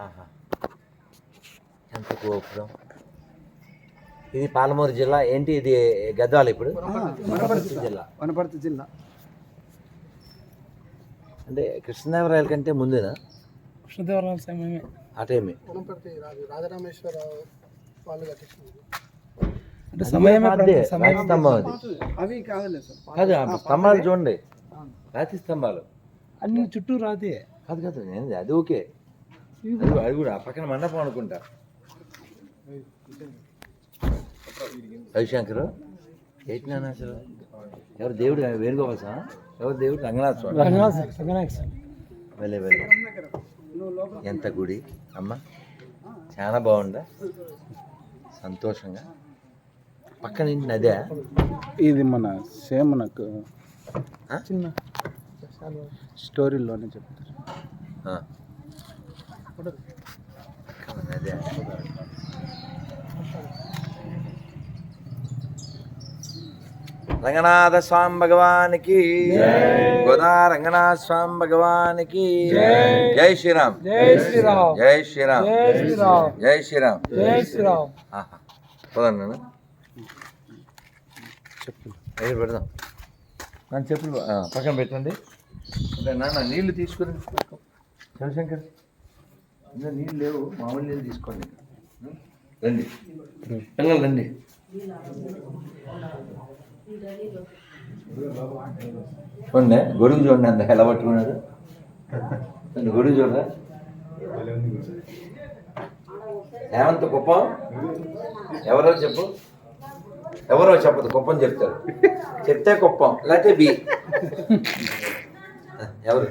ఆహా. ఎంత గోపురం ఇది పాలమూరు జిల్లా ఏంటి ఇది గద్వాల ఇప్పుడు? వనపర్తి జిల్లా. వనపర్తి జిల్లా. అంటే కృష్ణదేవరాయల కంటే ముందేనా? కృష్ణదేవరాయల సమయమే. ఆ టైమే. వనపర్తి వాళ్ళు అంటే సమయమే స్తంభం అది అవి కాదులే సార్. కాదు స్తంభాలు చూడండి. రాతి స్తంభాలు. అన్ని చుట్టూ రాతే కాదు కాదు నేను అది ఓకే. అది కూడా పక్కన మండపం అనుకుంటా. రవిశంకర్ ఏంటి అసలు? ఎవరు దేవుడు? వేణుగోపాల్ స్వామి? ఎవరు దేవుడు? రంగనాథ స్వామి. రంగనాథ్ సార్ వెళ్ళే వెళ్ళే. ఎంత గుడి? అమ్మ చాలా బాగుందా? సంతోషంగా. పక్కన నదే ఇది మన సేమ్ మనకు ఆ? చిన్న స్టోరీలోనే చెప్తారు. రంగనాథ స్వామి భగవానికి గోదా రంగనాథ స్వామి భగవానికి జై శ్రీరామ్. జై శ్రీరామ్. జై శ్రీరామ్. జై శ్రీరామ్. జై శ్రీరామ్. చెప్పులు దగ్గర పెడదాం. నన్ను చెప్పులు ఆ, పక్కన పెట్టండి. అంటే నాన్న నీళ్ళు తీసుకుని శివశంకర్ ఇంకా నీళ్ళు లేవు మామూలు నీళ్ళు తీసుకోండి. రండి. పిల్లలు రండి. చూడండి గొడుగు చూడండి అంత ఎలా పట్టుకున్నాడు. గొడుగు చూడరా? ఏమంత కుప్పం ఎవరో చెప్పు. ఎవరో చెప్పదు కుప్పం చెప్తారు చెప్తే కుప్పం లేకపోతే బి. ఎవరు?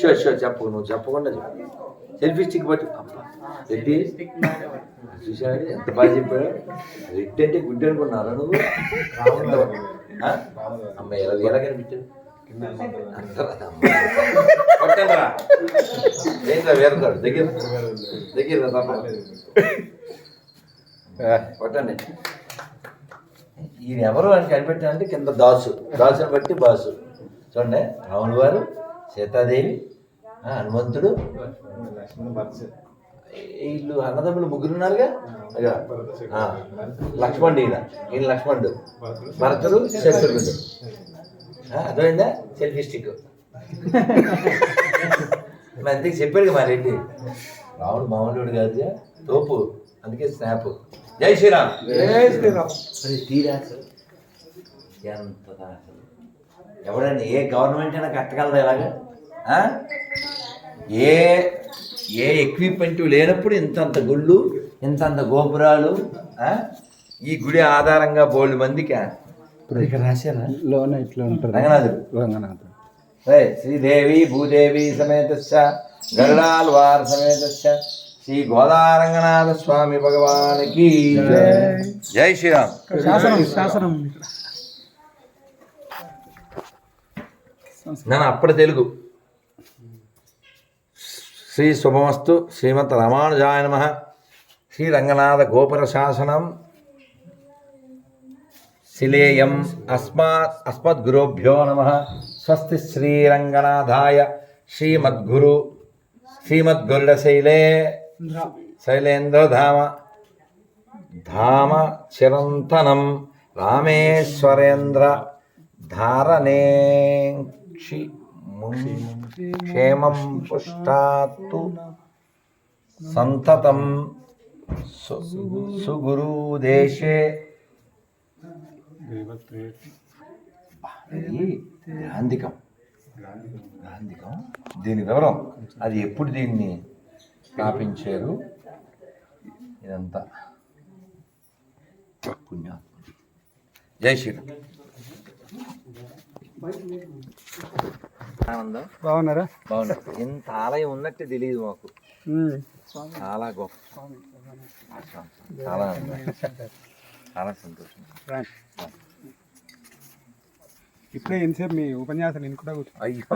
షూర్ షూర్ చెప్పు నువ్వు చెప్పకుండా చెప్పు. సెల్ఫీ స్టిక్ పట్టు. అబ్బా, రెడ్డి చూసాడు ఎంత బాగా చెప్పాడు? రెడ్డి అంటే గుడ్డి అనుకున్నారా నువ్వు? ఎంత- ఆ? అమ్మ ఎలా ఎలా కనిపించాడు? కొట్టండిరా వేరుతాడు దగ్గర దగ్గర తప్ప కొట్టండి ఈయన ఎవరు అని కనిపెట్టాలంటే కింద దాసు. దాసుని బట్టి బాసు. చూడండి రాములు వారు సీతాదేవి హనుమంతుడు. వీళ్ళు అన్నదమ్ములు ముగ్గురు ఉన్నారుగా? లక్ష్మణుడు ఈయన. ఈయన లక్ష్మణుడు. భరతుడు శత్రుఘ్నుడు. ఆ, అర్థమైందా? సెల్ఫీ స్టిక్ మరి అంతే చెప్పాడు మా రెడ్డి రాముడు మామూలుడు కాదు తోపు. అందుకే స్నాప్ జై శ్రీరామ్. జై శ్రీరామ్. మరి తీరా ఎంత ఎవడైనా ఏ గవర్నమెంట్ అయినా కట్టగలదా ఇలాగా? ఏ ఏ ఎక్విప్మెంట్ లేనప్పుడు ఇంతంత గుళ్ళు ఇంతంత గోపురాలు ఆ? ఈ గుడి ఆధారంగా బోల్డ్ మందికి? రాశారా? లోన ఇట్లా రంగనాథుడు. శ్రీదేవి భూదేవి సమేతస్య గరుడాల్వార్ సమేతస్య శ్రీ గోదారంగనాథ స్వామి భగవానికి. జై. శ్రీరామ్. శాసనం శాసనం. అప్పటి తెలుగు. శ్రీ శుభమస్తు శ్రీమత్ రామానుజాయ నమ. శ్రీ రంగనాథ గోపుర శాసనం శిలేయం అస్మాత్ అస్మద్గురుభ్యో నమ. స్వస్తి శ్రీరంగనాథాయ శ్రీమద్గురు శ్రీమద్గురుడశైలే శైలేంద్రధామ ధామ చిరంతనం రామేశ్వరేంద్ర ధారణేక్షి క్షేమం పుష్టాత్తు సంతతం సుగురుదేశే. గాంధికం. గాంధికం? దీని వివరం. అది ఎప్పుడు దీన్ని స్థాపించారు? ఇదంతా. పుణ్యాత్ముడు. జై శ్రీరామ్. ఆనందం బాగున్నారా? బాగుంది ఇంత ఆలయం ఉన్నట్టు తెలియదు మాకు. చాలా గొప్ప. చాలా. చాలా సంతోషం. ఇప్పుడే ఎంతసేపు మీ ఉపన్యాసం నేను కూడా కూర్చో అయ్యో.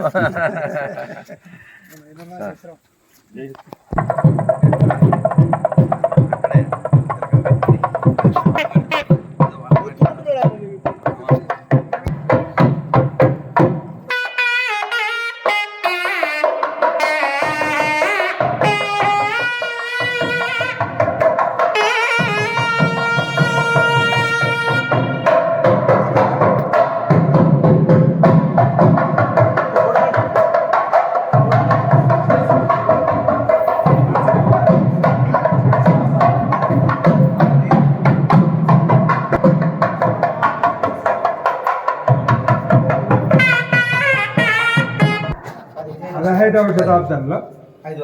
ఐదవ శతాబ్దంలో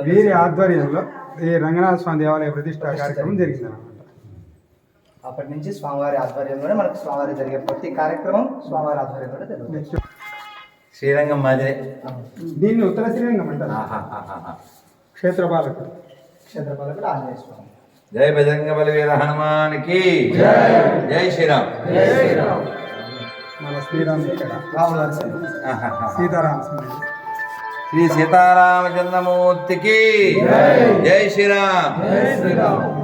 వీరి ఆధ్వర్యంలో ఈ రంగనాథ స్వామి దేవాలయ ప్రతిష్ట కార్యక్రమం జరిగింది. అనమాట అప్పటి నుంచి స్వామివారి ఆధ్వర్యంలోనే మనకు స్వామివారి జరిగే ప్రతి కార్యక్రమం స్వామివారి ఆధ్వర్యంలోనే జరుగుతుంది. శ్రీరంగం మాదిరే. దీన్ని ఉత్తర శ్రీరంగం అంటారు. ఆహాహాహా. క్షేత్ర పాలకుడు. క్షేత్రపాలకుడు ఆంజనేయ స్వామి. జై బజరంగ బలి వీర హనుమానికి. జై. శ్రీరామ్. మన శ్రీరామ్ ఇక్కడ. రాములవారి సన్నిధి. ఆహాహా. సీతారామ స్వామి. శ్రీ సీతారామచంద్రమూర్తికి. జై. శ్రీరామ్. ఇద్దరు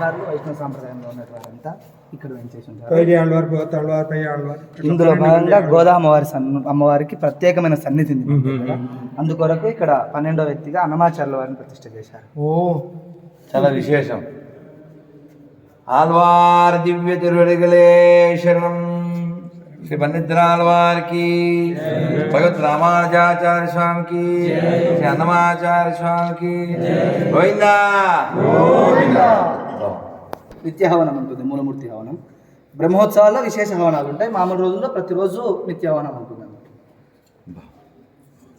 ఆళ్వార్లు వైష్ణవ సాంప్రదాయంలో ఉన్నటువంతా ఇక్కడ వెంచేసి ఇందులో భాగంగా గోదా అమ్మవారి అమ్మవారికి ప్రత్యేకమైన సన్నిధి. అందుకొరకు ఇక్కడ పన్నెండో వ్యక్తిగా అన్నమాచార్యుల వారిని ప్రతిష్ఠ చేశారు. ఓ. చాలా విశేషం. ఆల్వార్ దివ్య తిరువడిగలే శరణం. శ్రీ పండితురాల్వారికి భగవత్ రామానుజాచార్య స్వామికి శ్రీ అన్నమాచార్య స్వామికి గోవిందా. నిత్య హవనం ఉంటుంది మూలమూర్తి హవనం. బ్రహ్మోత్సవాల్లో విశేష హవనాలు ఉంటాయి. మామూలు రోజుల్లో ప్రతిరోజు నిత్య హవనం ఉంటుంది అన్నమాట.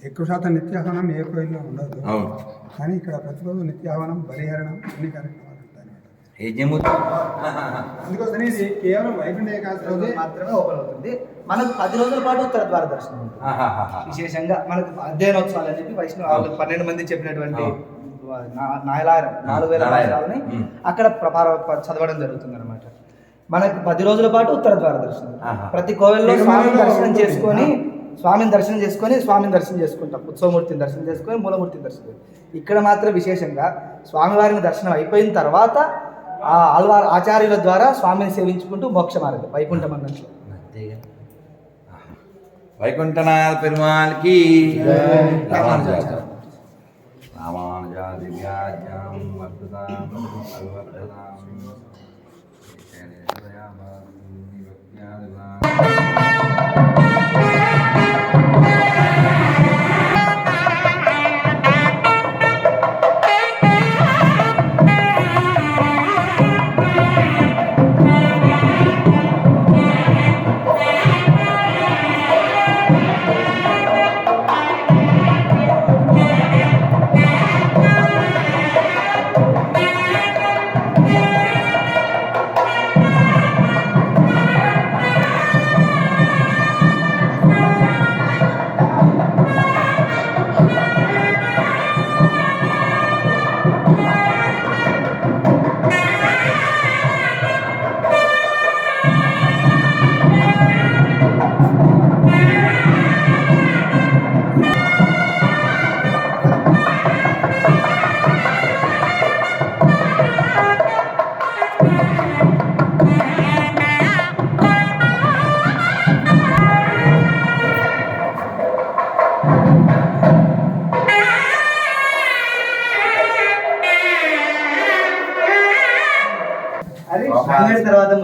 ఎక్కువ శాతం నిత్యాహవనం ఏ కోయిల్లో ఉండదు. అవును. కానీ ఇక్కడ ప్రతిరోజు నిత్యాహవనం బలిహరణం అన్ని కార్యక్రమాలు అందుకోసం ఇది? కేవలం వైకుంఠ ఏకాదశి రోజు మాత్రమే ఓపెన్ అవుతుంది. మనకు పది రోజుల పాటు ఉత్తర ద్వార దర్శనం ఉంటుంది. విశేషంగా మనకు అధ్యయనోత్సవాలు అని చెప్పి వైష్ణవ పన్నెండు మంది చెప్పినటువంటి నాయలారం నాలుగు వేల ఉమ్. అక్కడ ప్రపార చదవడం జరుగుతుంది అనమాట మనకు పది రోజుల పాటు ఉత్తర ద్వార దర్శనం. ప్రతి కోవెల్లో స్వామిని దర్శనం. చేసుకొని స్వామిని దర్శనం చేసుకొని స్వామిని దర్శనం చేసుకుంటాం. ఉత్సవమూర్తిని దర్శనం చేసుకొని మూలమూర్తిని దర్శనం ఇక్కడ మాత్రం విశేషంగా స్వామివారిని దర్శనం అయిపోయిన తర్వాత ఆ ఆల్వార్ ఆచార్యుల ద్వారా స్వామిని సేవించుకుంటూ మోక్ష మార్గం వైకుంఠం అన్నట్లు. వైకుంఠనాథ పెరుమాల్కి दिव्याज्ञां वर्धतां अनुवर्धतां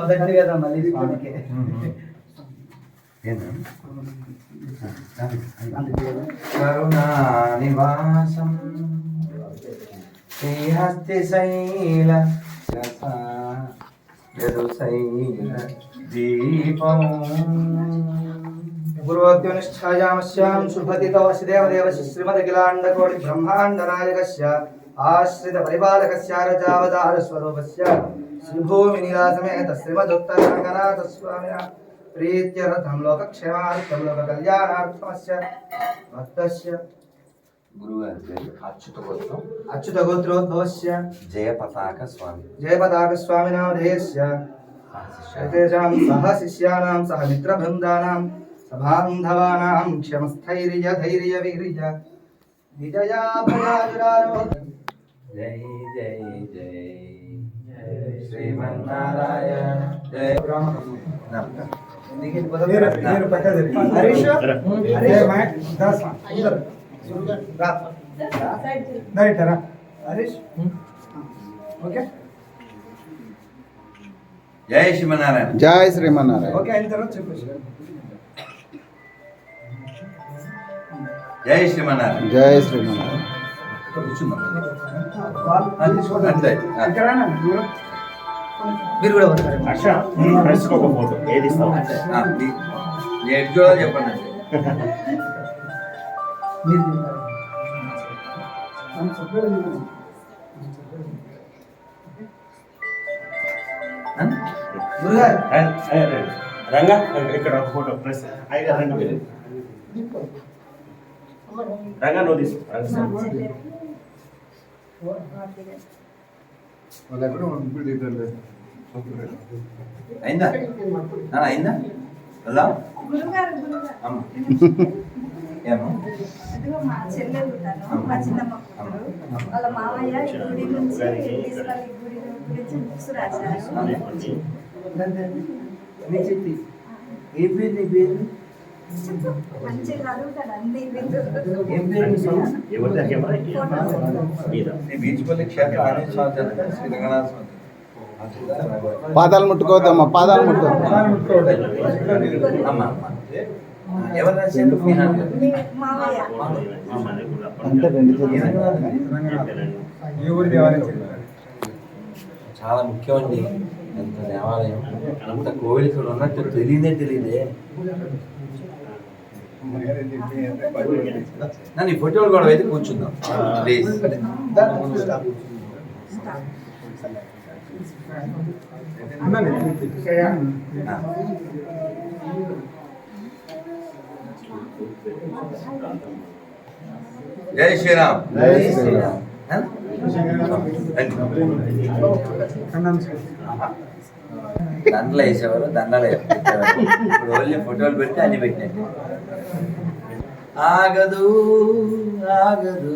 మొదటి కదా మళ్ళీ స్వామికి కరుణానివాసం శ్రీహస్తిశైల యదుశైల దీపం. పూర్వోద్యోనిష్టాయామస్యాం శుభతితో వసుదేవదేవస్య శ్రీమదఖిలాండకోటి బ్రహ్మాండనాయకస్య ఆశ్రిత పరిపాలకస్య రజావతార స్వరూపస్య శ్రీభూమి నిరాసమేత శ్రీమదుత్తరంగనాథ స్వామిన ప్రీత్యర్థం లోకక్షేమార్థం లోక కళ్యాణార్థమస్య భక్తస్య గురువు గారి పేరు అచ్యుత గోత్రం అచ్యుత గోత్రోద్భవస్య జయ పతాక స్వామి జయపతాక స్వామినామధేయస్య ఏతేషాం సహ శిష్యానాం సహ మిత్రబృందానాం సభాంధవానాం క్షమస్థైర్య ధైర్య వీర్య విజయా భయాజురారోగ్య జై జై జై శ్రీమన్నారాయణ. జయ హరీష్ హరీష్ ఓకే జై శ్రీమన్నారాయణ జై శ్రీమన్నారాయణ. ఓకే అయిన తర్వాత చెప్పేసి జై శ్రీమన్నారాయణ. జై శ్రీమన్నారాయణ. చూడండి. అంతే. ఇక్కడ. మీరు కూడా ఫోటో. ఏది చెప్పండి రంగా ఇక్కడ ఒక ఫోటో ప్రెస్. ఐదు రంగా. రంగా నువ్వు తీసుకో. వాళ్ళు ఎక్కడ ఇప్పుడు దిగుతారు అయిందా? అయిందా? అమ్మ. ఏమో? మా చెల్లెలు తను మా చిన్నమ్మ కూతురు. వాళ్ళ మామయ్య ఈ గుడి నుంచి తీసుకెళ్ళి ఈ గుడి గురించి బుక్స్ రాశారు. ఏం పేరు నీ పేరు? పాదాలు ముట్టుకోవద్దమ్మా పాదాలు ముట్టుకోవద్దు అమ్మ అమ్మ. ఎవరు రాశారు? మీ నాన్న? మీ మామయ్య అంటే రెండు చాలా ముఖ్యమండి ఎంత దేవాలయం? అంత కోవిల్ ఇక్కడ ఉన్నట్టు తెలియదే తెలియదే. నన్ను ఈ ఫోటోలు కూడా అయితే కూర్చుందాం. ప్లీజ్ జై శ్రీరామ్. జై శ్రీరామ్. దండలు వేసేవారు దండలు ఇప్పుడు ఓన్లీ ఫోటోలు పెట్టి అన్ని పెట్టినట్టు. ఆగదు ఆగదు.